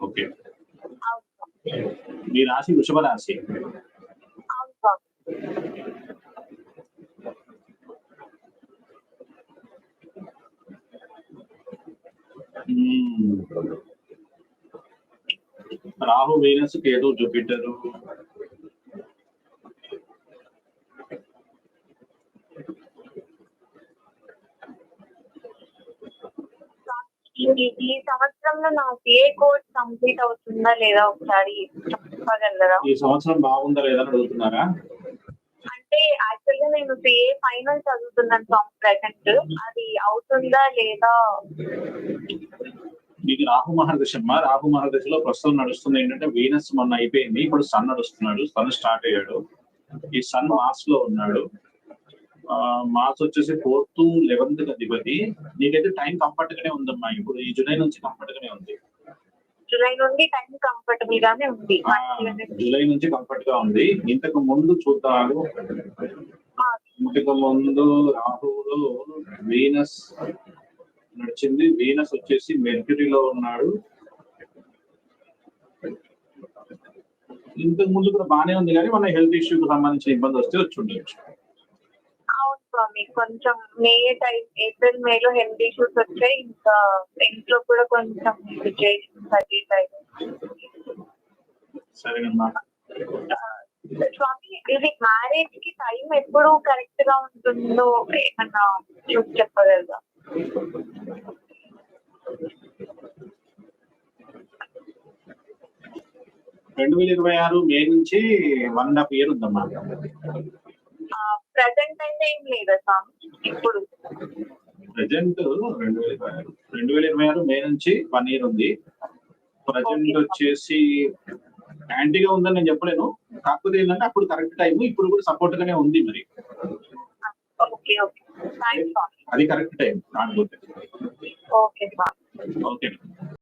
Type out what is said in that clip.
Okay. మీ రాశి వృషభ రాశి? Rahu Venus Ketu Jupiter. ఈ- సంవత్సరంలో నాకు ఏ కోర్స్ కంప్లీట్ అవుతుందా లేదా ఒకసారి చెప్పగలరా? ఈ సంవత్సరం బాగుందా లేదా అని అడుగుతున్నారా? అంటే యాక్చువల్గా నేను సిఏ ఫైనల్ చదువుతున్నాను స్వామి ప్రెసెంట్. అది అవుతుందా లేదా? మీకు రాహు మహర్దశమ్మ. రాహు మహర్దశలో ప్రస్తుతం నడుస్తుంది ఏంటంటే వీనస్ మొన్న అయిపోయింది. ఇప్పుడు సన్ నడుస్తున్నాడు. సన్ స్టార్ట్ అయ్యాడు. ఈ సన్ మాస్లో ఉన్నాడు. మార్చ్ వచ్చేసి ఫోర్త్ లెవెన్త్ అధిపతి నీకైతే టైం కంఫర్ట్ గానే ఉందమ్మా. ఇప్పుడు ఈ జూలై నుంచి కంఫర్ట్ గానే ఉంది. జూలై నుండి టైం కంఫర్టబుల్ గానే ఉంది. జూలై నుంచి కంఫర్ట్గా ఉంది. ఇంతకు ముందు చూద్దాము. ఇంతకు ముందు రాహువులో వీనస్ నడిచింది. వీనస్ వచ్చేసి మెర్క్యూరీలో ఉన్నాడు. ఇంతకు ముందు కూడా బానే ఉంది కానీ మన హెల్త్ ఇష్యూకి సంబంధించిన ఇబ్బంది వస్తే వచ్చి ఉండొచ్చు. అవును స్వామి. కొంచెం మే టైం ఏప్రిల్ మే లో హెల్త్ ఇష్యూస్ వచ్చాయి. ఇంకా ఇంట్లో కూడా కొంచెం సిచ్యుయేషన్ అది స్వామి ఇది మ్యారేజ్కి టైం ఎప్పుడు కరెక్ట్గా ఉంటుందో ఏమన్నా చూసి చెప్పగలరా? రెండు వేల ఇరవై ఆరు మే నుంచి వన్ అండ్ హాఫ్ ఇయర్ ఉందమ్మా. ప్రజెంట్ అయితే ఏం లేదా స్వామి ఇప్పుడు. ప్రజెంట్ రెండు వేల ఇరవై ఆరు. రెండు వేల ఇరవై ఆరు మే నుంచి వన్ ఇయర్ ఉంది. ప్రజెంట్ వచ్చేసి యాంటీగా ఉందని నేను చెప్పలేను. కాకపోతే ఏంటంటే అప్పుడు కరెక్ట్ టైం ఇప్పుడు కూడా సపోర్ట్ గానే ఉంది మరి. అది కరెక్ట్ టైం కాకపోతే ఓకే